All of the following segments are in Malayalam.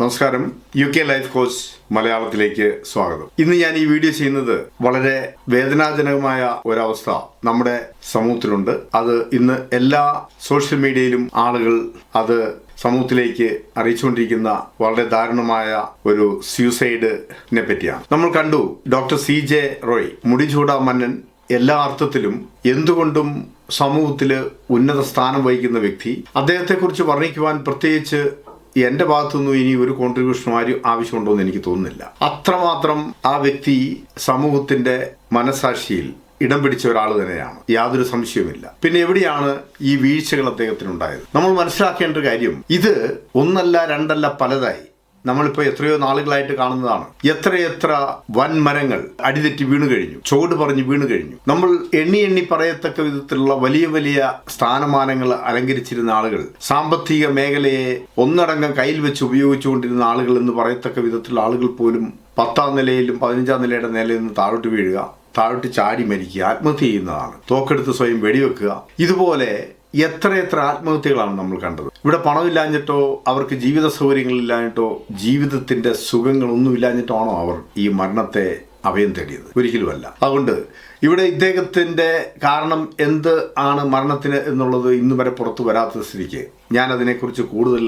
നമസ്കാരം. യു കെ ലൈഫ് കോച്ച് മലയാളത്തിലേക്ക് സ്വാഗതം. ഇന്ന് ഞാൻ ഈ വീഡിയോ ചെയ്യുന്നത് വളരെ വേദനാജനകമായ ഒരവസ്ഥ നമ്മുടെ സമൂഹത്തിലുണ്ട്. അത് ഇന്ന് എല്ലാ സോഷ്യൽ മീഡിയയിലും ആളുകൾ അത് സമൂഹത്തിലേക്ക് അറിയിച്ചുകൊണ്ടിരിക്കുന്ന വളരെ ദാരുണമായ ഒരു സ്യൂസൈഡിനെ പറ്റിയാണ്. നമ്മൾ കണ്ടു ഡോക്ടർ സി ജെ റോയ് മുടിചൂട മന്നൻ എല്ലാ അർത്ഥത്തിലും എന്തുകൊണ്ടും സമൂഹത്തിൽ ഉന്നത സ്ഥാനം വഹിക്കുന്ന വ്യക്തി. അദ്ദേഹത്തെക്കുറിച്ച് വർണിക്കുവാൻ പ്രത്യേകിച്ച് എന്റെ ഭാഗത്തുനിന്നും ഇനി ഒരു കോൺട്രിബ്യൂഷൻ ആരും ആവശ്യമുണ്ടോ എന്ന് എനിക്ക് തോന്നുന്നില്ല. അത്രമാത്രം ആ വ്യക്തി സമൂഹത്തിന്റെ മനസാക്ഷിയിൽ ഇടം പിടിച്ച ഒരാൾ തന്നെയാണ്. യാതൊരു സംശയവുമില്ല. പിന്നെ എവിടെയാണ് ഈ വീഴ്ചകൾ അദ്ദേഹത്തിനുണ്ടായത്? നമ്മൾ മനസ്സിലാക്കേണ്ട കാര്യം ഇത് ഒന്നല്ല രണ്ടല്ല പലതായി. നമ്മളിപ്പോൾ എത്രയോ നാളുകളായിട്ട് കാണുന്നതാണ്. എത്രയെത്ര വൻമരങ്ങൾ അടിതെറ്റി വീണു കഴിഞ്ഞു. ചോട് പറഞ്ഞ് വീണു കഴിഞ്ഞു. നമ്മൾ എണ്ണി എണ്ണി പറയത്തക്ക വിധത്തിലുള്ള വലിയ വലിയ സ്ഥാനമാനങ്ങൾ അലങ്കരിച്ചിരുന്ന ആളുകൾ സാമ്പത്തിക മേഖലയെ ഒന്നടങ്കം കയ്യിൽ വെച്ച് ഉപയോഗിച്ചുകൊണ്ടിരുന്ന ആളുകൾ എന്ന് പറയത്തക്ക വിധത്തിലുള്ള ആളുകൾ പോലും പത്താം നിലയിലും പതിനഞ്ചാം നിലയുടെ നിലയിൽ നിന്ന് താഴോട്ട് വീഴുക താഴോട്ട് ചാടി മരിക്കുക ആത്മഹത്യ ചെയ്യുന്നതാണ്. തോക്കെടുത്ത് സ്വയം വെടിവെക്കുക. ഇതുപോലെ എത്രയെത്ര ആത്മഹത്യകളാണ് നമ്മൾ കണ്ടത്? ഇവിടെ പണമില്ലാഞ്ഞിട്ടോ അവർക്ക് ജീവിത സൗകര്യങ്ങളില്ലാഞ്ഞിട്ടോ ജീവിതത്തിന്റെ സുഖങ്ങളൊന്നും ഇല്ലാഞ്ഞിട്ടാണോ അവർ ഈ മരണത്തെ അഭയം തേടിയത്? ഒരിക്കലുമല്ല അതുകൊണ്ട് ഇവിടെ ഇദ്ദേഹത്തിന്റെ കാരണം എന്ത് ആണ് മരണത്തിന് എന്നുള്ളത് ഇന്ന് വരെ പുറത്തു വരാത്ത സ്ഥിതിക്ക് ഞാൻ അതിനെക്കുറിച്ച് കൂടുതൽ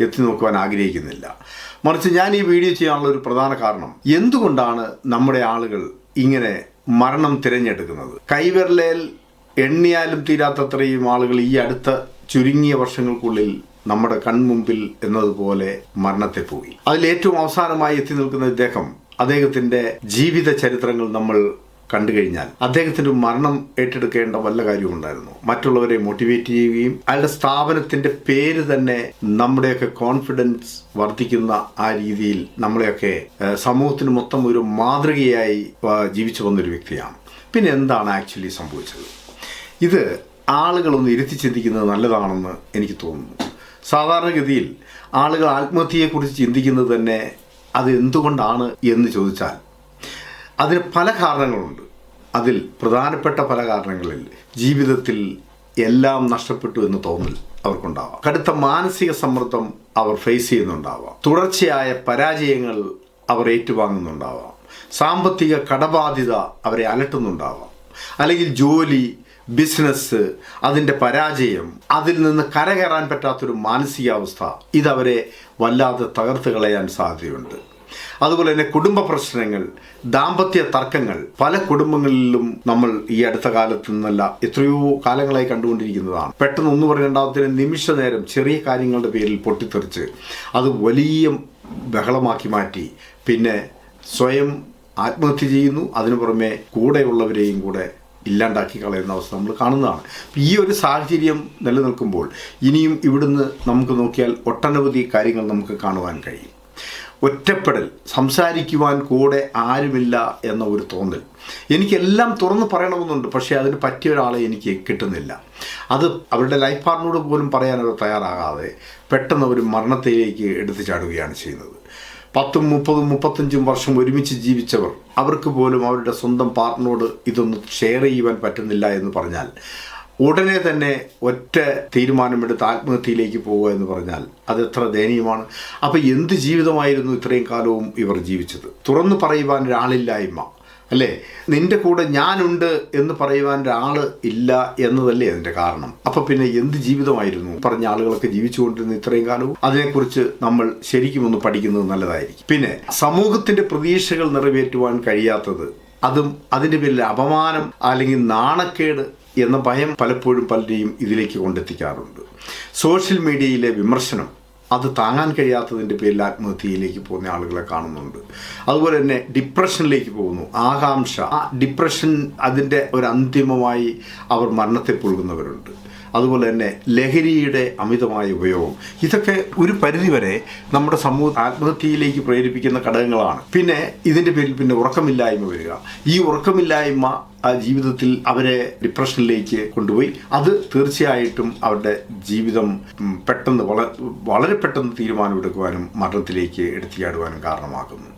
എത്തി നോക്കുവാൻ ആഗ്രഹിക്കുന്നില്ല. മറിച്ച് ഞാൻ ഈ വീഡിയോ ചെയ്യാനുള്ള ഒരു പ്രധാന കാരണം എന്തുകൊണ്ടാണ് നമ്മുടെ ആളുകൾ ഇങ്ങനെ മരണം തിരഞ്ഞെടുക്കുന്നത്? കൈവിരലേൽ എണ്ണിയാലും തീരാത്തത്രയും ആളുകൾ ഈ അടുത്ത ചുരുങ്ങിയ വർഷങ്ങൾക്കുള്ളിൽ നമ്മുടെ കൺമുമ്പിൽ എന്നതുപോലെ മരണത്തെ പോയി അതിൽ ഏറ്റവും അവസാനമായി എത്തി നിൽക്കുന്ന ഇദ്ദേഹം അദ്ദേഹത്തിന്റെ ജീവിത ചരിത്രങ്ങൾ നമ്മൾ കണ്ടു കഴിഞ്ഞാൽ അദ്ദേഹത്തിന്റെ മരണം ഏറ്റെടുക്കേണ്ട വല്ല കാര്യമുണ്ടായിരുന്നു. മറ്റുള്ളവരെ മോട്ടിവേറ്റ് ചെയ്യുകയും അയാളുടെ സ്ഥാപനത്തിന്റെ പേര് തന്നെ നമ്മുടെയൊക്കെ കോൺഫിഡൻസ് വർദ്ധിക്കുന്ന ആ രീതിയിൽ നമ്മളെയൊക്കെ സമൂഹത്തിന് മൊത്തം ഒരു മാതൃകയായി ജീവിച്ചു വന്നൊരു വ്യക്തിയാണ്. പിന്നെ എന്താണ് ആക്ച്വലി സംഭവിച്ചത്? ഇത് ആളുകളൊന്ന് ഇരുത്തി ചിന്തിക്കുന്നത് നല്ലതാണെന്ന് എനിക്ക് തോന്നുന്നു. സാധാരണഗതിയിൽ ആളുകൾ ആത്മഹത്യയെക്കുറിച്ച് ചിന്തിക്കുന്നത് തന്നെ അത് എന്തുകൊണ്ടാണ് എന്ന് ചോദിച്ചാൽ അതിന് പല കാരണങ്ങളുണ്ട്. അതിൽ പ്രധാനപ്പെട്ട പല കാരണങ്ങളിൽ ജീവിതത്തിൽ എല്ലാം നഷ്ടപ്പെട്ടു എന്ന് തോന്നൽ അവർക്കുണ്ടാവാം. കടുത്ത മാനസിക സമ്മർദ്ദം അവർ ഫേസ് ചെയ്യുന്നുണ്ടാവാം. തുടർച്ചയായ പരാജയങ്ങൾ അവർ ഏറ്റുവാങ്ങുന്നുണ്ടാവാം. സാമ്പത്തിക കടബാധ്യത അവരെ അലട്ടുന്നുണ്ടാവാം. അല്ലെങ്കിൽ ജോലി ബിസിനസ് അതിന്റെ പരാജയം അതിൽ നിന്ന് കരകയറാൻ പറ്റാത്തൊരു മാനസികാവസ്ഥ ഇതവരെ വല്ലാതെ തകർത്ത് കളയാൻ സാധ്യതയുണ്ട്. അതുപോലെ തന്നെ കുടുംബ പ്രശ്നങ്ങൾ ദാമ്പത്യ തർക്കങ്ങൾ പല കുടുംബങ്ങളിലും നമ്മൾ ഈ അടുത്ത കാലത്ത് നിന്നല്ല എത്രയോ കാലങ്ങളായി കണ്ടുകൊണ്ടിരിക്കുന്നതാണ്. പെട്ടെന്ന് ഒന്ന് രണ്ടാമത്തിന് നിമിഷ നേരം ചെറിയ കാര്യങ്ങളുടെ പേരിൽ പൊട്ടിത്തെറിച്ച് അത് വലിയ ബഹളമാക്കി മാറ്റി. പിന്നെ സ്വയം ആത്മഹത്യ ചെയ്യുന്നു അതിനു പുറമെ കൂടെയുള്ളവരെയും കൂടെ ഇല്ലാണ്ടാക്കി കളയുന്ന അവസ്ഥ നമ്മൾ കാണുന്നതാണ്. ഈ ഒരു സാഹചര്യം നിലനിൽക്കുമ്പോൾ ഇനിയും ഇവിടുന്ന് നമുക്ക് നോക്കിയാൽ ഒട്ടനവധി കാര്യങ്ങൾ നമുക്ക് കാണുവാൻ കഴിയും. ഒറ്റപ്പെടൽ സംസാരിക്കുവാൻ കൂടെ ആരുമില്ല എന്ന ഒരു തോന്നൽ. എനിക്കെല്ലാം തുറന്ന് പറയണമെന്നുണ്ട് പക്ഷേ അതിന് പറ്റിയ ഒരാളെ എനിക്ക് കിട്ടുന്നില്ല. അത് അവരുടെ ലൈഫ് പാർട്ണറോട് പോലും പറയാൻ അവർ തയ്യാറാകാതെ പെട്ടെന്ന് അവർ മരണത്തിലേക്ക് എടുത്തു ചാടുകയാണ് ചെയ്യുന്നത്. പത്തും മുപ്പതും മുപ്പത്തഞ്ചും വർഷം ഒരുമിച്ച് ജീവിച്ചവർ അവർക്ക് പോലും അവരുടെ സ്വന്തം പാർട്ട്നറോട് ഇതൊന്നും ഷെയർ ചെയ്യുവാൻ പറ്റുന്നില്ല എന്ന് പറഞ്ഞാൽ ഉടനെ തന്നെ ഒറ്റ തീരുമാനമെടുത്ത് ആത്മഹത്യയിലേക്ക് പോവുക എന്ന് പറഞ്ഞാൽ അത് എത്ര ദയനീയമാണ്. അപ്പോൾ എന്ത് ജീവിതമായിരുന്നു ഇത്രയും കാലവും ഇവർ ജീവിച്ചത്? തുറന്നു പറയുവാൻ ഒരാളില്ലായ്മ. അല്ലേ? നിന്റെ കൂടെ ഞാനുണ്ട് എന്ന് പറയുവാൻ ഒരാൾ ഇല്ല എന്നതല്ലേ അതിന്റെ കാരണം. അപ്പൊ പിന്നെ എന്ത് ജീവിതമായിരുന്നു? പറഞ്ഞ ആളുകളൊക്കെ ജീവിച്ചുകൊണ്ടിരുന്ന ഇത്രയും കാലവും അതിനെക്കുറിച്ച് നമ്മൾ ശരിക്കും ഒന്ന് പഠിക്കുന്നത് നല്ലതായിരിക്കും. പിന്നെ സമൂഹത്തിന്റെ പ്രതീക്ഷകൾ നിറവേറ്റുവാൻ കഴിയാത്തത് അതും അതിന്റെ പേരിൽ അപമാനം അല്ലെങ്കിൽ നാണക്കേട് എന്ന ഭയം പലപ്പോഴും പലരെയും ഇതിലേക്ക് കൊണ്ടെത്തിക്കാറുണ്ട്. സോഷ്യൽ മീഡിയയിലെ വിമർശനം അത് താങ്ങാൻ കഴിയാത്തതിന്റെ പേരിൽ ആത്മഹത്യയിലേക്ക് പോകുന്ന ആളുകളെ കാണുന്നുണ്ട്. അതുപോലെ തന്നെ ഡിപ്രഷനിലേക്ക് പോകുന്നു. ആകാംക്ഷ. ആ ഡിപ്രഷൻ അതിന്റെ ഒരു അന്തിമമായി അവർ മരണത്തെ പുൽകുന്നവരുണ്ട് അതുപോലെ തന്നെ ലഹരിയുടെ അമിതമായ ഉപയോഗം. ഇതൊക്കെ ഒരു പരിധിവരെ നമ്മുടെ സമൂഹ ആത്മഹത്യയിലേക്ക് പ്രേരിപ്പിക്കുന്ന ഘടകങ്ങളാണ്. പിന്നെ ഇതിന്റെ പേരിൽ പിന്നെ ഉറക്കമില്ലായ്മ വരിക. ഈ ഉറക്കമില്ലായ്മ ആ ജീവിതത്തിൽ അവരെ ഡിപ്രഷനിലേക്ക് കൊണ്ടുപോയി. അത് തീർച്ചയായിട്ടും അവരുടെ ജീവിതം പെട്ടെന്ന് വളരെ പെട്ടെന്ന് തീരുമാനമെടുക്കുവാനും മരണത്തിലേക്ക് എടുത്തിയാടുവാനും കാരണമാകുന്നു.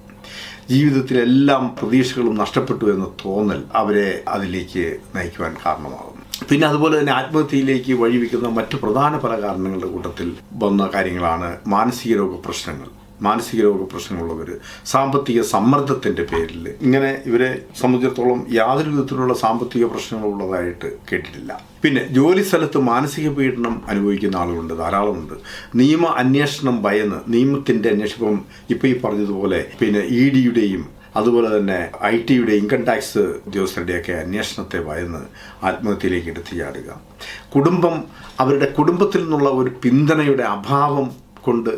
ജീവിതത്തിലെല്ലാം പ്രതീക്ഷകളും നഷ്ടപ്പെട്ടു എന്ന തോന്നൽ അവരെ അതിലേക്ക് നയിക്കുവാൻ കാരണമാകുന്നു. പിന്നെ അതുപോലെ തന്നെ ആത്മഹത്യയിലേക്ക് വഴിവെക്കുന്ന മറ്റ് പ്രധാന പല കാരണങ്ങളുടെ കൂട്ടത്തിൽ വന്ന കാര്യങ്ങളാണ് മാനസിക രോഗ പ്രശ്നങ്ങൾ മാനസിക രോഗ പ്രശ്നങ്ങളുള്ളവർ സാമ്പത്തിക സമ്മർദ്ദത്തിന്റെ പേരിൽ ഇങ്ങനെ ഇവരെ സംബന്ധിച്ചിടത്തോളം യാതൊരു വിധത്തിലുള്ള സാമ്പത്തിക പ്രശ്നങ്ങളുള്ളതായിട്ട് കേട്ടിട്ടില്ല. പിന്നെ ജോലി സ്ഥലത്ത് മാനസിക പീഡനം അനുഭവിക്കുന്ന ആളുകളുണ്ട് ധാരാളമുണ്ട്. നിയമ അന്വേഷണം ഭയന്ന് നിയമത്തിന്റെ അന്വേഷണം ഇപ്പം ഈ പറഞ്ഞതുപോലെ പിന്നെ ഇ ഡിയുടെയും അതുപോലെ തന്നെ ഐ ടിയുടെ ഇൻകം ടാക്സ് ഉദ്യോഗസ്ഥരുടെയൊക്കെ അന്വേഷണത്തെ ഭയന്ന് ആത്മഹത്യയിലേക്ക് എടുത്തു ചാടുക കുടുംബം അവരുടെ കുടുംബത്തിൽ നിന്നുള്ള ഒരു പിന്തുണയുടെ അഭാവം കൊണ്ട്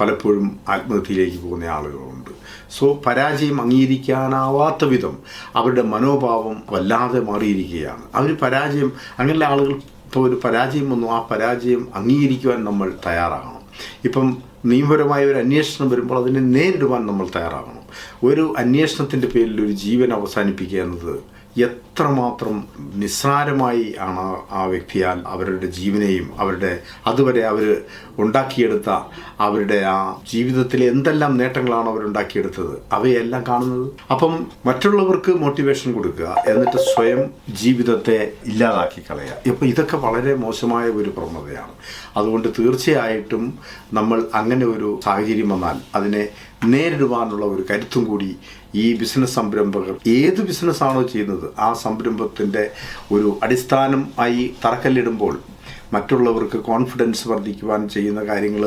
പലപ്പോഴും ആത്മഹത്യയിലേക്ക് പോകുന്ന ആളുകളുണ്ട്. സോ പരാജയം അംഗീകരിക്കാനാവാത്ത വിധം അവരുടെ മനോഭാവം വല്ലാതെ മാറിയിരിക്കുകയാണ്. അവർ പരാജയം അങ്ങനെയുള്ള ആളുകൾ ഇപ്പോൾ ഒരു പരാജയം വന്നു. ആ പരാജയം അംഗീകരിക്കുവാൻ നമ്മൾ തയ്യാറാകണം. ഇപ്പം നിയമപരമായ ഒരു അന്വേഷണം വരുമ്പോൾ അതിനെ നേരിടുവാൻ നമ്മൾ തയ്യാറാകണം. ഒരു അന്വേഷണത്തിന്റെ പേരിൽ ഒരു ജീവൻ അവസാനിപ്പിക്കുക എന്നത് എത്രമാത്രം നിസ്സാരമായി ആണ് ആ- വ്യക്തിയാൽ അവരുടെ ജീവനെയും അവരുടെ അതുവരെ അവർ ഉണ്ടാക്കിയെടുത്ത അവരുടെ ആ ജീവിതത്തിലെ എന്തെല്ലാം നേട്ടങ്ങളാണ് അവരുണ്ടാക്കിയെടുത്തത് അവയെല്ലാം കാണുന്നത്? അപ്പം മറ്റുള്ളവർക്ക് മോട്ടിവേഷൻ കൊടുക്കുക എന്നിട്ട് സ്വയം ജീവിതത്തെ ഇല്ലാതാക്കി കളയുക. ഇപ്പം ഇതൊക്കെ വളരെ മോശമായ ഒരു പ്രവണതയാണ്. അതുകൊണ്ട് തീർച്ചയായിട്ടും നമ്മൾ അങ്ങനെ ഒരു സാഹചര്യം വന്നാൽ അതിനെ നേരിടുവാനുള്ള ഒരു കരുത്തും കൂടി ഈ ബിസിനസ് സംരംഭകർ ഏത് ബിസിനസ്സാണോ ചെയ്യുന്നത് ആ സംരംഭത്തിന്റെ ഒരു അടിസ്ഥാനം ആയി തറക്കല്ലിടുമ്പോൾ മറ്റുള്ളവർക്ക് കോൺഫിഡൻസ് വർദ്ധിക്കുവാൻ ചെയ്യുന്ന കാര്യങ്ങൾ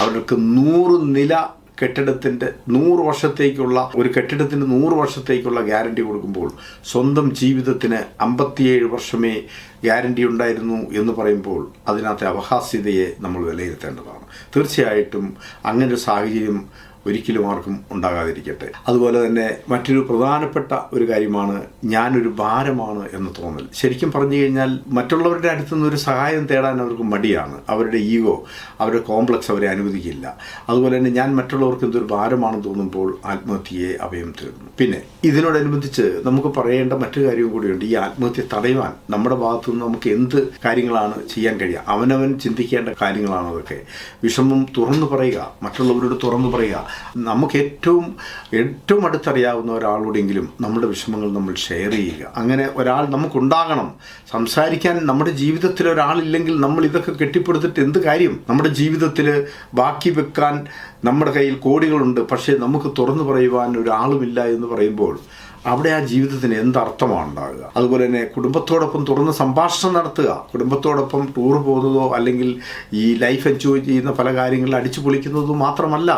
അവർക്ക് നൂറ് നില കെട്ടിടത്തിന്റെ നൂറ് വർഷത്തേക്കുള്ള ഒരു കെട്ടിടത്തിന് നൂറ് വർഷത്തേക്കുള്ള ഗ്യാരണ്ടി കൊടുക്കുമ്പോൾ സ്വന്തം ജീവിതത്തിന് അമ്പത്തിയേഴ് വർഷമേ ഗ്യാരണ്ടി ഉണ്ടായിരുന്നു എന്ന് പറയുമ്പോൾ അതിനകത്തെ അപഹാസ്യതയെ നമ്മൾ വിലയിരുത്തേണ്ടതാണ്. തീർച്ചയായിട്ടും അങ്ങനെ ഒരു സാഹചര്യം ഒരിക്കലും ആർക്കും ഉണ്ടാകാതിരിക്കട്ടെ. അതുപോലെ തന്നെ മറ്റൊരു പ്രധാനപ്പെട്ട ഒരു കാര്യമാണ് ഞാനൊരു ഭാരമാണ് എന്ന് തോന്നൽ. ശരിക്കും പറഞ്ഞു കഴിഞ്ഞാൽ മറ്റുള്ളവരുടെ അടുത്തു നിന്ന് ഒരു സഹായം തേടാൻ അവർക്ക് മടിയാണ്. അവരുടെ ഈഗോ അവരുടെ കോംപ്ലക്സ് അവരെ അനുവദിക്കില്ല. അതുപോലെ തന്നെ ഞാൻ മറ്റുള്ളവർക്ക് എന്തൊരു ഭാരമാണെന്ന് തോന്നുമ്പോൾ ആത്മഹത്യയെ അഭയം തേടുന്നു. പിന്നെ ഇതിനോടനുബന്ധിച്ച് നമുക്ക് പറയേണ്ട മറ്റു കാര്യവും കൂടിയുണ്ട്. ഈ ആത്മഹത്യ തടയുവാൻ നമ്മുടെ ഭാഗത്തു നിന്ന് നമുക്ക് എന്ത് കാര്യങ്ങളാണ് ചെയ്യാൻ കഴിയുക? അവനവൻ ചിന്തിക്കേണ്ട കാര്യങ്ങളാണ് അതൊക്കെ വിഷമം തുറന്നു പറയുക മറ്റുള്ളവരോട് തുറന്നു പറയുക നമുക്ക് ഏറ്റവും ഏറ്റവും അടുത്തറിയാവുന്ന ഒരാളോടെങ്കിലും നമ്മുടെ വിഷമങ്ങൾ നമ്മൾ ഷെയർ ചെയ്യുക. അങ്ങനെ ഒരാൾ നമുക്കുണ്ടാകണം. സംസാരിക്കാൻ നമ്മുടെ ജീവിതത്തിൽ ഒരാളില്ലെങ്കിൽ നമ്മൾ ഇതൊക്കെ കെട്ടിപ്പടുത്തിട്ട് എന്ത് കാര്യം? നമ്മുടെ ജീവിതത്തിൽ ബാക്കി വെക്കാൻ നമ്മുടെ കയ്യിൽ കോടികളുണ്ട്. പക്ഷേ നമുക്ക് തുറന്നു പറയുവാൻ ഒരാളുമില്ല എന്ന് പറയുമ്പോൾ അവിടെ ആ ജീവിതത്തിന് എന്തർത്ഥമാണ് ഉണ്ടാകുക അതുപോലെ തന്നെ കുടുംബത്തോടൊപ്പം തുറന്ന് സംഭാഷണം നടത്തുക. കുടുംബത്തോടൊപ്പം ടൂർ പോകുന്നതോ അല്ലെങ്കിൽ ഈ ലൈഫ് എൻജോയ് ചെയ്യുന്ന പല കാര്യങ്ങളിൽ അടിച്ചു പൊളിക്കുന്നതും മാത്രമല്ല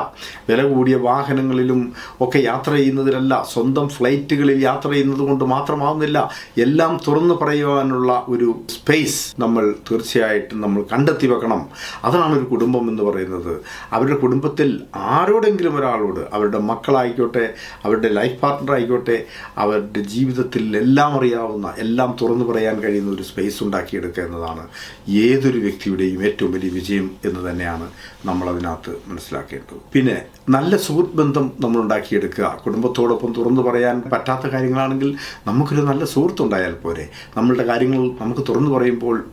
വില കൂടിയ വാഹനങ്ങളിലും ഒക്കെ യാത്ര ചെയ്യുന്നതിലല്ല സ്വന്തം ഫ്ലൈറ്റുകളിൽ യാത്ര ചെയ്യുന്നത് കൊണ്ട് മാത്രമാവുന്നില്ല എല്ലാം തുറന്നു പറയുവാനുള്ള ഒരു സ്പേസ് നമ്മൾ തീർച്ചയായിട്ടും നമ്മൾ കണ്ടെത്തി വെക്കണം. അതാണ് ഒരു കുടുംബം എന്ന് പറയുന്നത്. അവരുടെ കുടുംബത്തിൽ ആരോടെങ്കിലും ഒരാളോട് അവരുടെ മക്കളായിക്കോട്ടെ അവരുടെ ലൈഫ് പാർട്ട്ണർ ആയിക്കോട്ടെ അവരുടെ ജീവിതത്തിൽ എല്ലാം അറിയാവുന്ന എല്ലാം തുറന്നു പറയാൻ കഴിയുന്ന ഒരു സ്പേസ് ഉണ്ടാക്കിയെടുക്കുക എന്നതാണ് ഏതൊരു വ്യക്തിയുടെയും ഏറ്റവും വലിയ വിജയം എന്ന് തന്നെയാണ് നമ്മൾ അതിനകത്ത് മനസ്സിലാക്കേണ്ടത്. പിന്നെ നല്ല സുഹൃത്ത് ബന്ധം നമ്മൾ ഉണ്ടാക്കിയെടുക്കുക. കുടുംബത്തോടൊപ്പം തുറന്നു പറയാൻ പറ്റാത്ത കാര്യങ്ങളാണെങ്കിൽ നമുക്കൊരു നല്ല സുഹൃത്തുണ്ടായാൽ പോരെ. നമ്മളുടെ കാര്യങ്ങൾ നമുക്ക് തുറന്നു പറയുമ്പോൾ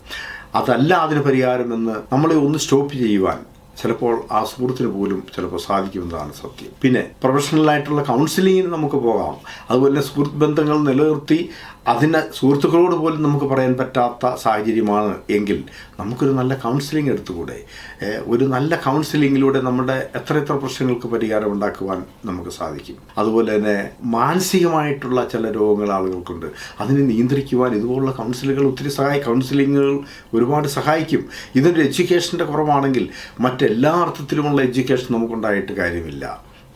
അതല്ല അതിന് പരിഹാരമെന്ന് നമ്മളെ ഒന്ന് സ്റ്റോപ്പ് ചെയ്യുവാൻ ചിലപ്പോൾ ആ സുഹൃത്തിന് പോലും ചിലപ്പോൾ സാധിക്കുമെന്നതാണ് സത്യം. പിന്നെ പ്രൊഫഷണലായിട്ടുള്ള കൗൺസിലിങ്ങിന് നമുക്ക് പോകാം. അതുപോലെ സുഹൃത്ത് ബന്ധങ്ങൾ നിലനിർത്തി അതിന് സുഹൃത്തുക്കളോട് പോലും നമുക്ക് പറയാൻ പറ്റാത്ത സാഹചര്യമാണ് എങ്കിൽ നമുക്കൊരു നല്ല കൗൺസിലിംഗ് എടുത്തുകൂടെ? ഒരു നല്ല കൗൺസിലിങ്ങിലൂടെ നമ്മുടെ എത്ര എത്ര പ്രശ്നങ്ങൾക്ക് പരിഹാരം ഉണ്ടാക്കുവാൻ നമുക്ക് സാധിക്കും. അതുപോലെ തന്നെ മാനസികമായിട്ടുള്ള ചില രോഗങ്ങൾ ആളുകൾക്കുണ്ട്. അതിനെ നിയന്ത്രിക്കുവാൻ ഇതുപോലുള്ള കൗൺസിലുകൾ ഒത്തിരി സഹായി കൗൺസിലിങ്ങുകൾ ഒരുപാട് സഹായിക്കും. ഇതൊരു എഡ്യൂക്കേഷന്റെ കുറവാണെങ്കിൽ മറ്റെല്ലാ അർത്ഥത്തിലുമുള്ള എഡ്യൂക്കേഷൻ നമുക്കുണ്ടായിട്ട് കാര്യമില്ല.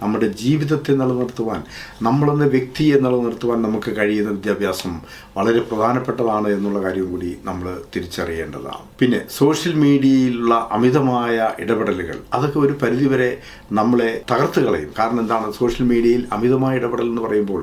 നമ്മുടെ ജീവിതത്തെ നിലനിർത്തുവാൻ നമ്മളെന്ന വ്യക്തിയെ നിലനിർത്തുവാൻ നമുക്ക് കഴിയുന്ന വിദ്യാഭ്യാസം വളരെ പ്രധാനപ്പെട്ടതാണ് എന്നുള്ള കാര്യം കൂടി നമ്മൾ തിരിച്ചറിയേണ്ടതാണ്. പിന്നെ സോഷ്യൽ മീഡിയയിലുള്ള അമിതമായ ഇടപെടലുകൾ അതൊക്കെ ഒരു പരിധിവരെ നമ്മളെ തകർത്ത് കളയും. കാരണം എന്താണ്? സോഷ്യൽ മീഡിയയിൽ അമിതമായ ഇടപെടൽ എന്ന് പറയുമ്പോൾ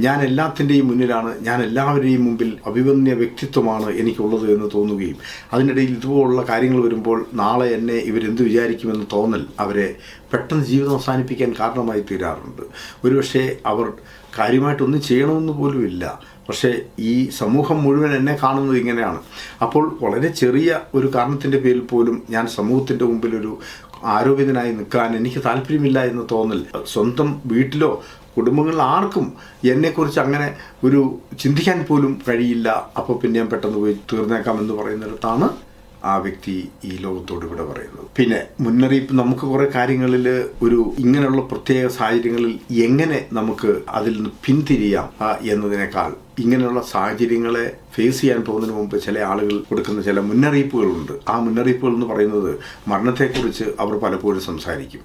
ഞാൻ എല്ലാത്തിന്റെയും മുന്നിലാണ് ഞാൻ എല്ലാവരുടെയും മുമ്പിൽ അഭിമന്യ വ്യക്തിത്വമാണ് എനിക്കുള്ളത് എന്ന് തോന്നുകയും അതിനിടയിൽ ഇതുപോലുള്ള കാര്യങ്ങൾ വരുമ്പോൾ നാളെ എന്നെ ഇവരെന്ത് വിചാരിക്കുമെന്ന് തോന്നൽ അവരെ പെട്ടെന്ന് ജീവിതം അവസാനിപ്പിക്കാൻ കാരണമായി തീരാറുണ്ട്. ഒരുപക്ഷെ അവർ കാര്യമായിട്ടൊന്നും ചെയ്യണമെന്ന് പോലുമില്ല പക്ഷേ ഈ സമൂഹം മുഴുവൻ എന്നെ കാണുന്നത് ഇങ്ങനെയാണ്. അപ്പോൾ വളരെ ചെറിയ ഒരു കാരണത്തിന്റെ പേരിൽ പോലും ഞാൻ സമൂഹത്തിന്റെ മുമ്പിൽ ഒരു ആരോപിതനായി നിൽക്കാൻ എനിക്ക് താല്പര്യമില്ല എന്ന് തോന്നൽ. സ്വന്തം വീട്ടിലോ കുടുംബങ്ങളിൽ ആർക്കും എന്നെക്കുറിച്ച് അങ്ങനെ ഒരു ചിന്തിക്കാൻ പോലും കഴിയില്ല. അപ്പോൾ പിന്നെ ഞാൻ പെട്ടെന്ന് പോയി തീർന്നേക്കാം എന്ന് പറയുന്നിടത്താണ് ആ വ്യക്തി ഈ ലോകത്തോട് ഇവിടെ പറയുന്നത്. പിന്നെ മുന്നറിയിപ്പ് നമുക്ക് കുറെ കാര്യങ്ങളിൽ ഒരു ഇങ്ങനെയുള്ള പ്രത്യേക സാഹചര്യങ്ങളിൽ എങ്ങനെ നമുക്ക് അതിൽ നിന്ന് പിന്തിരിയാം എന്നതിനേക്കാൾ ഇങ്ങനെയുള്ള സാഹചര്യങ്ങളെ ഫേസ് ചെയ്യാൻ പോകുന്നതിന് മുമ്പ് ചില ആളുകൾ കൊടുക്കുന്ന ചില മുന്നറിയിപ്പുകളുണ്ട്. ആ മുന്നറിയിപ്പുകൾ എന്ന് പറയുന്നത് മരണത്തെക്കുറിച്ച് അവർ പലപ്പോഴും സംസാരിക്കും.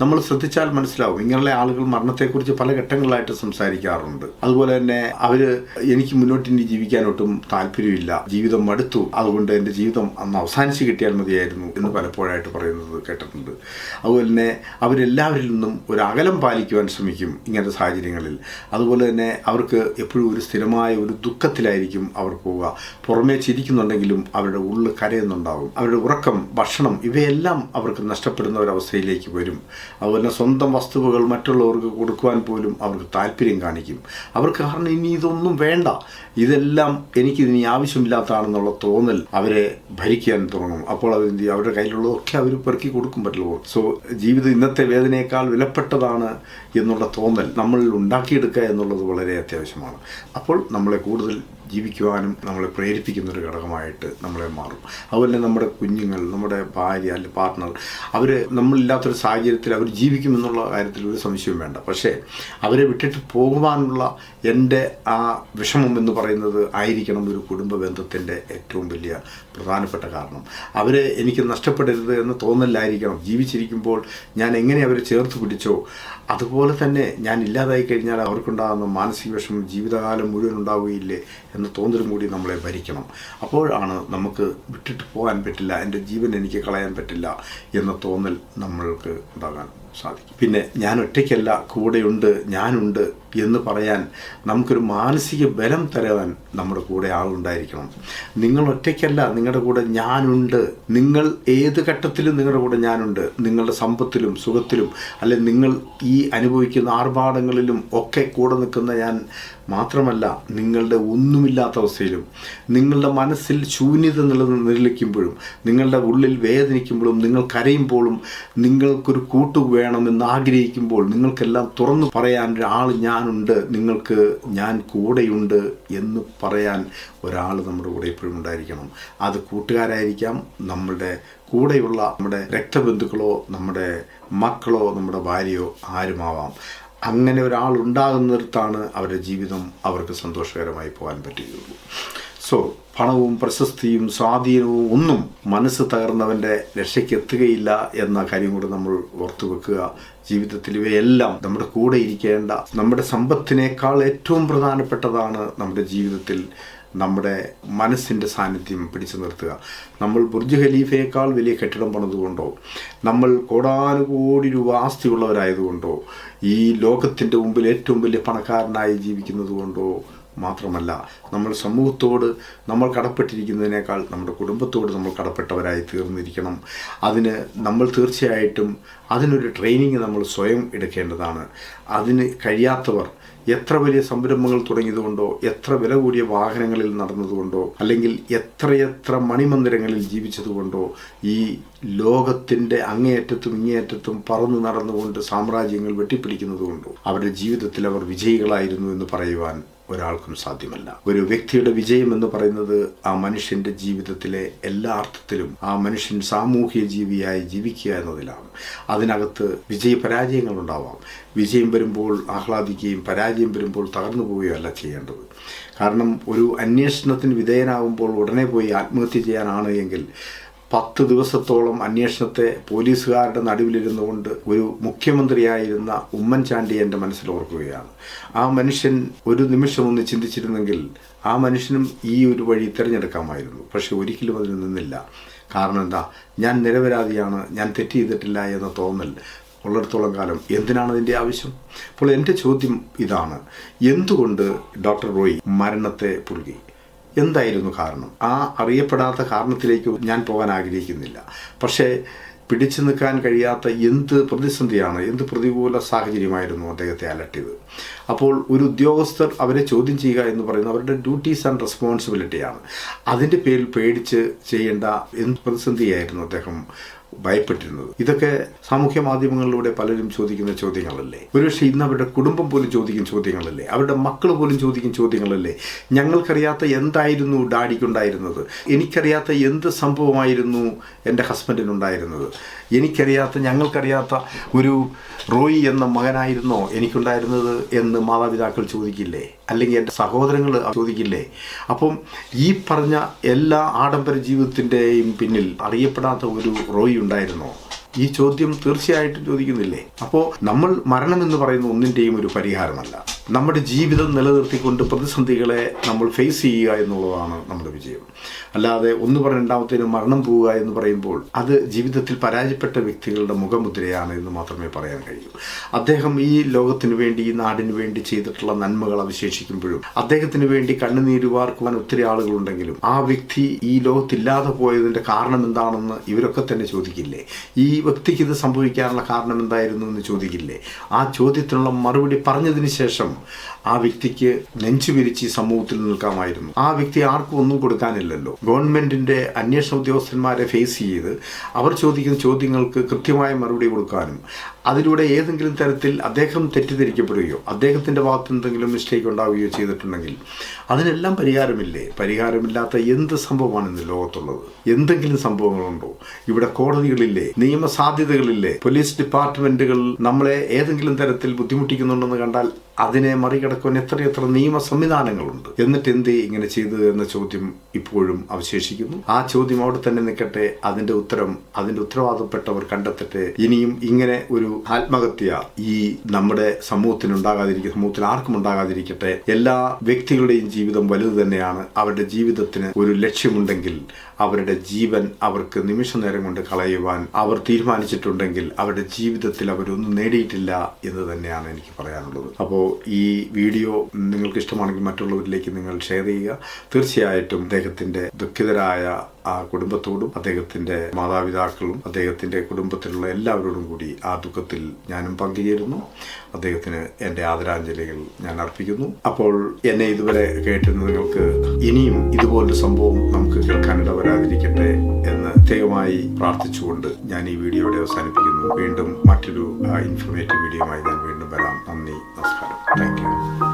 നമ്മൾ ശ്രദ്ധിച്ചാൽ മനസ്സിലാവും. ഇങ്ങനെയുള്ള ആളുകൾ മരണത്തെക്കുറിച്ച് പല ഘട്ടങ്ങളിലായിട്ട് സംസാരിക്കാറുണ്ട്. അതുപോലെ തന്നെ അവർ എനിക്ക് മുന്നോട്ട് ഇനി ഒട്ടും താല്പര്യമില്ല. ജീവിതം മടുത്തു. അതുകൊണ്ട് എന്റെ ജീവിതം അന്ന് അവസാനിച്ച് കിട്ടിയാൽ മതിയായിരുന്നു എന്ന് പലപ്പോഴായിട്ട് പറയുന്നത് കേട്ടിട്ടുണ്ട്. അതുപോലെ തന്നെ അവരെല്ലാവരിൽ നിന്നും ഒരു അകലം പാലിക്കുവാൻ ശ്രമിക്കും ഇങ്ങനത്തെ സാഹചര്യങ്ങളിൽ. അതുപോലെ തന്നെ അവർക്ക് എപ്പോഴും ഒരു സ്ഥിരമായ ഒരു ദുഃഖത്തിലായിരിക്കും അവർ പോവുക. പുറമേ ചിരിക്കുന്നുണ്ടെങ്കിലും അവരുടെ ഉള്ളിൽ കരയുന്നുണ്ടാവും. അവരുടെ ഉറക്കം ഭക്ഷണം ഇവയെല്ലാം അവർക്ക് നഷ്ടപ്പെടുന്ന ഒരവസ്ഥയിലേക്ക് വരും. അതുപോലെ സ്വന്തം വസ്തുവകൾ മറ്റുള്ളവർക്ക് കൊടുക്കുവാൻ പോലും അവർക്ക് താല്പര്യം കാണിക്കും. അവർക്ക് കാരണം ഇനി ഇതൊന്നും വേണ്ട. ഇതെല്ലാം എനിക്ക് ഇനി ആവശ്യമില്ലാത്തതാണെന്നുള്ള തോന്നൽ അവരെ ഭരിക്കാൻ തുടങ്ങും. അപ്പോൾ അവർ എന്ത്? അവരുടെ കയ്യിലുള്ളതൊക്കെ അവർ പെറുക്കി കൊടുക്കും പറ്റുള്ളൂ. സോ ജീവിതം ഇന്നത്തെ വേദനയേക്കാൾ വിലപ്പെട്ടതാണ് എന്നുള്ള തോന്നൽ നമ്മളിൽ ഉണ്ടാക്കിയെടുക്കുക എന്നുള്ളത് വളരെ അത്യാവശ്യമാണ്. അപ്പോൾ നമ്മളെ കൂടുതൽ ജീവിക്കുവാനും നമ്മളെ പ്രേരിപ്പിക്കുന്ന ഒരു ഘടകമായിട്ട് നമ്മളെ മാറും. അതുപോലെ നമ്മുടെ കുഞ്ഞുങ്ങൾ നമ്മുടെ ഭാര്യ അല്ലെങ്കിൽ പാർട്ട്ണർ അവർ നമ്മളില്ലാത്തൊരു സാഹചര്യത്തിൽ അവർ ജീവിക്കുമെന്നുള്ള കാര്യത്തിൽ ഒരു സംശയവും വേണ്ട. പക്ഷേ അവരെ വിട്ടിട്ട് പോകുവാനുള്ള എന്റെ ആ വിഷമം എന്ന് പറയുന്നത് ആയിരിക്കണം ഒരു കുടുംബ ബന്ധത്തിന്റെ ഏറ്റവും വലിയ പ്രധാനപ്പെട്ട കാരണം. അവരെ എനിക്ക് നഷ്ടപ്പെടരുത് എന്ന് തോന്നലായിരിക്കണം ജീവിച്ചിരിക്കുമ്പോൾ ഞാൻ എങ്ങനെ അവരെ ചേർത്ത് പിടിച്ചോ അതുപോലെ തന്നെ ഞാൻ ഇല്ലാതായി കഴിഞ്ഞാൽ അവർക്കുണ്ടാകുന്ന മാനസിക വിഷമം ജീവിതകാലം മുഴുവൻ ഉണ്ടാവുകയില്ലേ എന്ന തോന്നലും കൂടി നമ്മളെ ഭരിക്കണം. അപ്പോഴാണ് നമുക്ക് വിട്ടിട്ട് പോകാൻ പറ്റില്ല എന്റെ ജീവൻ എനിക്ക് കളയാൻ പറ്റില്ല എന്ന തോന്നൽ നമ്മൾക്ക് ഉണ്ടാകാൻ സാധിക്കും. പിന്നെ ഞാൻ ഒറ്റയ്ക്കല്ല കൂടെയുണ്ട് ഞാനുണ്ട് എന്ന് പറയാൻ നമുക്കൊരു മാനസിക ബലം തരാൻ നമ്മുടെ കൂടെ ആളുണ്ടായിരിക്കണം. നിങ്ങൾ ഒറ്റയ്ക്കല്ല നിങ്ങളുടെ കൂടെ ഞാനുണ്ട്. നിങ്ങൾ ഏത് ഘട്ടത്തിലും നിങ്ങളുടെ കൂടെ ഞാനുണ്ട്. നിങ്ങളുടെ സമ്പത്തിലും സുഖത്തിലും അല്ലെ നിങ്ങൾ ഈ അനുഭവിക്കുന്ന ആർഭാടങ്ങളിലും ഒക്കെ കൂടെ നിൽക്കുന്ന ഞാൻ മാത്രമല്ല നിങ്ങളുടെ ഒന്നുമില്ലാത്ത അവസ്ഥയിലും നിങ്ങളുടെ മനസ്സിൽ ശൂന്യത നിലനിൽക്കുമ്പോഴും നിങ്ങളുടെ ഉള്ളിൽ വേദനിക്കുമ്പോഴും നിങ്ങൾ കരയുമ്പോഴും നിങ്ങൾക്കൊരു കൂട്ടു വേണമെന്ന് ആഗ്രഹിക്കുമ്പോൾ നിങ്ങൾക്കെല്ലാം തുറന്നു പറയാൻ ഒരാൾ ഞാനുണ്ട് നിങ്ങൾക്ക് ഞാൻ കൂടെയുണ്ട് എന്ന് പറയാൻ ഒരാൾ നമ്മുടെ കൂടെ എപ്പോഴും ഉണ്ടായിരിക്കണം. അത് കൂട്ടുകാരായിരിക്കാം നമ്മളുടെ കൂടെയുള്ള നമ്മുടെ രക്തബന്ധുക്കളോ നമ്മുടെ മക്കളോ നമ്മുടെ ഭാര്യയോ ആരുമാവാം. അങ്ങനെ ഒരാൾ ഉണ്ടാകുന്നിടത്താണ് അവരുടെ ജീവിതം അവർക്ക് സന്തോഷകരമായി പോകാൻ പറ്റുകയുള്ളൂ. സോ പണവും പ്രശസ്തിയും സ്വാധീനവും ഒന്നും മനസ്സ് തകർന്നവന്റെ രക്ഷയ്ക്ക് എത്തുകയില്ല എന്ന കാര്യം കൂടെ നമ്മൾ ഓർത്തു വെക്കുക. ജീവിതത്തിൽ ഇവയെല്ലാം നമ്മുടെ കൂടെ ഇരിക്കേണ്ട നമ്മുടെ സമ്പത്തിനേക്കാൾ ഏറ്റവും പ്രധാനപ്പെട്ടതാണ് നമ്മുടെ ജീവിതത്തിൽ നമ്മുടെ മനസ്സിന്റെ സാന്നിധ്യം പിടിച്ചു നിർത്തുക. നമ്മൾ ബുർജ് ഖലീഫയേക്കാൾ വലിയ കെട്ടിടം പണിതുകൊണ്ടോ നമ്മൾ കോടാനുകോടി രൂപ ആസ്തിയുള്ളവരായതുകൊണ്ടോ ഈ ലോകത്തിന്റെ മുമ്പിൽ ഏറ്റവും വലിയ പണക്കാരനായി ജീവിക്കുന്നത് കൊണ്ടോ മാത്രമല്ല നമ്മൾ സമൂഹത്തോട് നമ്മൾ കടപ്പെട്ടിരിക്കുന്നതിനേക്കാൾ നമ്മുടെ കുടുംബത്തോട് നമ്മൾ കടപ്പെട്ടവരായി തീർന്നിരിക്കണം. അതിന് നമ്മൾ തീർച്ചയായിട്ടും അതിനൊരു ട്രെയിനിങ് നമ്മൾ സ്വയം എടുക്കേണ്ടതാണ്. അതിന് കഴിയാത്തവർ എത്ര വലിയ സംരംഭങ്ങൾ തുടങ്ങിയതുകൊണ്ടോ എത്ര വില കൂടിയ വാഹനങ്ങളിൽ നടന്നതുകൊണ്ടോ അല്ലെങ്കിൽ എത്രയെത്ര മണിമന്ദിരങ്ങളിൽ ജീവിച്ചതുകൊണ്ടോ ഈ ലോകത്തിന്റെ അങ്ങേയറ്റത്തും ഇങ്ങേയറ്റത്തും പറന്നു നടന്നുകൊണ്ട് സാമ്രാജ്യങ്ങൾ വെട്ടിപ്പിടിക്കുന്നതുകൊണ്ടോ അവരുടെ ജീവിതത്തിൽ അവർ വിജയികളായിരുന്നു എന്ന് പറയുവാൻ ഒരാൾക്കും സാധ്യമല്ല. ഒരു വ്യക്തിയുടെ വിജയം എന്ന് പറയുന്നത് ആ മനുഷ്യന്റെ ജീവിതത്തിലെ എല്ലാ അർത്ഥത്തിലും ആ മനുഷ്യൻ സാമൂഹ്യ ജീവിയായി ജീവിക്കുക എന്നതിലാണ്. അതിനകത്ത് വിജയ പരാജയങ്ങൾ ഉണ്ടാവാം. വിജയം വരുമ്പോൾ ആഹ്ലാദിക്കുകയും പരാജയം വരുമ്പോൾ തകർന്നു പോവുകയോ അല്ല ചെയ്യേണ്ടത്. കാരണം ഒരു അന്വേഷണത്തിന് വിധേയനാകുമ്പോൾ ഉടനെ പോയി ആത്മഹത്യ ചെയ്യാനാണ് എങ്കിൽ പത്ത് ദിവസത്തോളം അന്വേഷണത്തെ പോലീസുകാരുടെ നടുവിലിരുന്നു കൊണ്ട് ഒരു മുഖ്യമന്ത്രിയായിരുന്ന ഉമ്മൻചാണ്ടി എന്റെ മനസ്സിൽ ഓർക്കുകയാണ്. ആ മനുഷ്യൻ ഒരു നിമിഷം ഒന്ന് ചിന്തിച്ചിരുന്നെങ്കിൽ ആ മനുഷ്യനും ഈ ഒരു വഴി തിരഞ്ഞെടുക്കാമായിരുന്നു. പക്ഷെ ഒരിക്കലും അതിൽ നിന്നില്ല. കാരണം എന്താ? ഞാൻ നിരപരാധിയാണ്. ഞാൻ തെറ്റ് ചെയ്തിട്ടില്ല എന്ന തോന്നൽ ഉള്ളിടത്തോളം കാലം എന്തിനാണ് അതിന്റെ ആവശ്യം? അപ്പോൾ എന്റെ ചോദ്യം ഇതാണ്. എന്തുകൊണ്ട് ഡോക്ടർ റോയ് മരണത്തെ പുൽകി എന്തായിരുന്നു കാരണം? ആ അറിയപ്പെടാത്ത കാരണത്തിലേക്ക് ഞാൻ പോകാൻ ആഗ്രഹിക്കുന്നില്ല. പക്ഷേ പിടിച്ചു നിൽക്കാൻ കഴിയാത്ത എന്ത് പ്രതിസന്ധിയാണ് എന്ത് പ്രതികൂല സാഹചര്യമായിരുന്നു അദ്ദേഹത്തെ അലട്ടിയത്? അപ്പോൾ ഒരു ഉദ്യോഗസ്ഥർ അവരെ ചോദ്യം ചെയ്യുക എന്ന് പറയുന്നത് അവരുടെ ഡ്യൂട്ടീസ് ആൻഡ് റെസ്പോൺസിബിലിറ്റിയാണ് അതിന്റെ പേരിൽ പേടിച്ച് ചെയ്യേണ്ട എന്ത് പ്രതിസന്ധിയായിരുന്നു അദ്ദേഹം? ഭയപ്പെട്ടിരുന്നത്. ഇതൊക്കെ സാമൂഹ്യ മാധ്യമങ്ങളിലൂടെ പലരും ചോദിക്കുന്ന ചോദ്യങ്ങളല്ലേ? ഒരുപക്ഷെ ഇന്ന് അവരുടെ കുടുംബം പോലും ചോദിക്കുന്ന ചോദ്യങ്ങളല്ലേ? അവരുടെ മക്കൾ പോലും ചോദിക്കുന്ന ചോദ്യങ്ങളല്ലേ? ഞങ്ങൾക്കറിയാത്ത എന്തായിരുന്നു ഡാഡിക്കുണ്ടായിരുന്നത്? എനിക്കറിയാത്ത എന്ത് സംഭവമായിരുന്നു എന്റെ ഹസ്ബൻഡിനുണ്ടായിരുന്നത്? എനിക്കറിയാത്ത ഞങ്ങൾക്കറിയാത്ത ഒരു റോയി എന്ന മകനായിരുന്നോ എനിക്കുണ്ടായിരുന്നത് എന്ന് മാതാപിതാക്കൾ ചോദിക്കില്ലേ? അല്ലെങ്കിൽ എന്റെ സഹോദരങ്ങൾ ചോദിക്കില്ലേ? അപ്പം ഈ പറഞ്ഞ എല്ലാ ആഡംബര ജീവിതത്തിന്റെയും പിന്നിൽ അറിയപ്പെടാത്ത ഒരു റോയി ഉണ്ടായിരുന്നോ? ഈ ചോദ്യം തീർച്ചയായിട്ടും ചോദിക്കുന്നില്ലേ? അപ്പോൾ നമ്മൾ മരണം എന്ന് പറയുന്ന ഒന്നിന്റെയും ഒരു പരിഹാരമല്ല. നമ്മുടെ ജീവിതം നിലനിർത്തിക്കൊണ്ട് പ്രതിസന്ധികളെ നമ്മൾ ഫേസ് ചെയ്യുക എന്നുള്ളതാണ് നമ്മുടെ വിജയം. അല്ലാതെ ഒന്ന് പറഞ്ഞ രണ്ടാമത്തേന് മരണം പോവുക എന്ന് പറയുമ്പോൾ അത് ജീവിതത്തിൽ പരാജയപ്പെട്ട വ്യക്തികളുടെ മുഖമുദ്രയാണ് എന്ന് മാത്രമേ പറയാൻ കഴിയൂ. അദ്ദേഹം ഈ ലോകത്തിന് വേണ്ടി ഈ നാടിന് വേണ്ടി ചെയ്തിട്ടുള്ള നന്മകൾ അവശേഷിക്കുമ്പോഴും അദ്ദേഹത്തിന് വേണ്ടി കണ്ണുനീര് വാർക്കുവാൻ ഒത്തിരി ആളുകളുണ്ടെങ്കിലും ആ വ്യക്തി ഈ ലോകത്തില്ലാതെ പോയതിന്റെ കാരണം എന്താണെന്ന് ഇവരൊക്കെ തന്നെ ചോദിക്കില്ലേ? ഈ വ്യക്തിക്ക് ഇത് സംഭവിക്കാനുള്ള കാരണം എന്തായിരുന്നു എന്ന് ചോദിക്കില്ലേ? ആ ചോദ്യത്തിനുള്ള മറുപടി പറഞ്ഞതിന് ശേഷം ആ വ്യക്തിക്ക് നെഞ്ചു വിരിച്ച് സമൂഹത്തിൽ നിൽക്കാമായിരുന്നു. ആ വ്യക്തി ആർക്കും ഒന്നും കൊടുക്കാനില്ലല്ലോ. ഗവൺമെന്റിന്റെ അന്വേഷണ ഉദ്യോഗസ്ഥന്മാരെ ഫേസ് ചെയ്ത് അവർ ചോദിക്കുന്ന ചോദ്യങ്ങൾക്ക് കൃത്യമായ മറുപടി കൊടുക്കാനും അതിലൂടെ ഏതെങ്കിലും തരത്തിൽ അദ്ദേഹം തെറ്റിദ്ധരിക്കപ്പെടുകയോ അദ്ദേഹത്തിന്റെ ഭാഗത്ത് എന്തെങ്കിലും മിസ്റ്റേക്ക് ഉണ്ടാവുകയോ ചെയ്തിട്ടുണ്ടെങ്കിൽ അതിനെല്ലാം പരിഹാരമില്ലേ? പരിഹാരമില്ലാത്ത എന്ത് സംഭവമാണ് ഇന്ന് ലോകത്തുള്ളത്? എന്തെങ്കിലും സംഭവങ്ങളുണ്ടോ? ഇവിടെ കോടതികളില്ലേ? നിയമസാധ്യതകളില്ലേ? പോലീസ് ഡിപ്പാർട്ട്മെന്റുകൾ നമ്മളെ ഏതെങ്കിലും തരത്തിൽ ബുദ്ധിമുട്ടിക്കുന്നുണ്ടെന്ന് കണ്ടാൽ അതിനെ മറികടക്കുവാൻ എത്രയെത്ര നിയമ സംവിധാനങ്ങളുണ്ട്. എന്നിട്ട് എന്തേ ഇങ്ങനെ ചെയ്തു എന്ന ചോദ്യം ഇപ്പോഴും അവശേഷിക്കുന്നു. ആ ചോദ്യം അവിടെ തന്നെ നിൽക്കട്ടെ അതിന്റെ ഉത്തരം അതിന്റെ ഉത്തരവാദപ്പെട്ടവർ കണ്ടെത്തട്ടെ. ഇനിയും ഇങ്ങനെ ഒരു ആത്മഹത്യ ഈ നമ്മുടെ സമൂഹത്തിന് ഉണ്ടാകാതിരിക്കും സമൂഹത്തിൽ ആർക്കും ഉണ്ടാകാതിരിക്കട്ടെ. എല്ലാ വ്യക്തികളുടെയും ജീവിതം വലുത് തന്നെയാണ്. അവരുടെ ജീവിതത്തിന് ഒരു ലക്ഷ്യമുണ്ടെങ്കിൽ അവരുടെ ജീവൻ അവർക്ക് നിമിഷ നേരം കൊണ്ട് കളയുവാൻ അവർ തീരുമാനിച്ചിട്ടുണ്ടെങ്കിൽ അവരുടെ ജീവിതത്തിൽ അവരൊന്നും നേടിയിട്ടില്ല എന്ന് തന്നെയാണ് എനിക്ക് പറയാനുള്ളത്. അപ്പോൾ ഈ വീഡിയോ നിങ്ങൾക്ക് ഇഷ്ടമാണെങ്കിൽ മറ്റുള്ളവരിലേക്ക് നിങ്ങൾ ഷെയർ ചെയ്യുക. തീർച്ചയായിട്ടും അദ്ദേഹത്തിന്റെ ദുഃഖിതരായ ആ കുടുംബത്തോടും അദ്ദേഹത്തിന്റെ മാതാപിതാക്കളും അദ്ദേഹത്തിന്റെ കുടുംബത്തിലുള്ള എല്ലാവരോടും കൂടി ആ ദുഃഖത്തിൽ ഞാനും പങ്കുചേരുന്നു. അദ്ദേഹത്തിന് എന്റെ ആദരാഞ്ജലികൾ ഞാൻ അർപ്പിക്കുന്നു. അപ്പോൾ എന്നെ ഇതുവരെ കേട്ടിരുന്ന നിങ്ങൾക്ക് ഇനിയും ഇതുപോലൊരു സംഭവം നമുക്ക് കേൾക്കാനിട വരാതിരിക്കട്ടെ എന്ന് പ്രത്യേകമായി പ്രാർത്ഥിച്ചുകൊണ്ട് ഞാൻ ഈ വീഡിയോയുടെ അവസാനിപ്പിക്കുന്നു. വീണ്ടും മറ്റൊരു ഇൻഫർമേറ്റീവ് വീഡിയോയുമായി ഞാൻ വീണ്ടും വരാം. നന്ദി നമസ്കാരം. താങ്ക്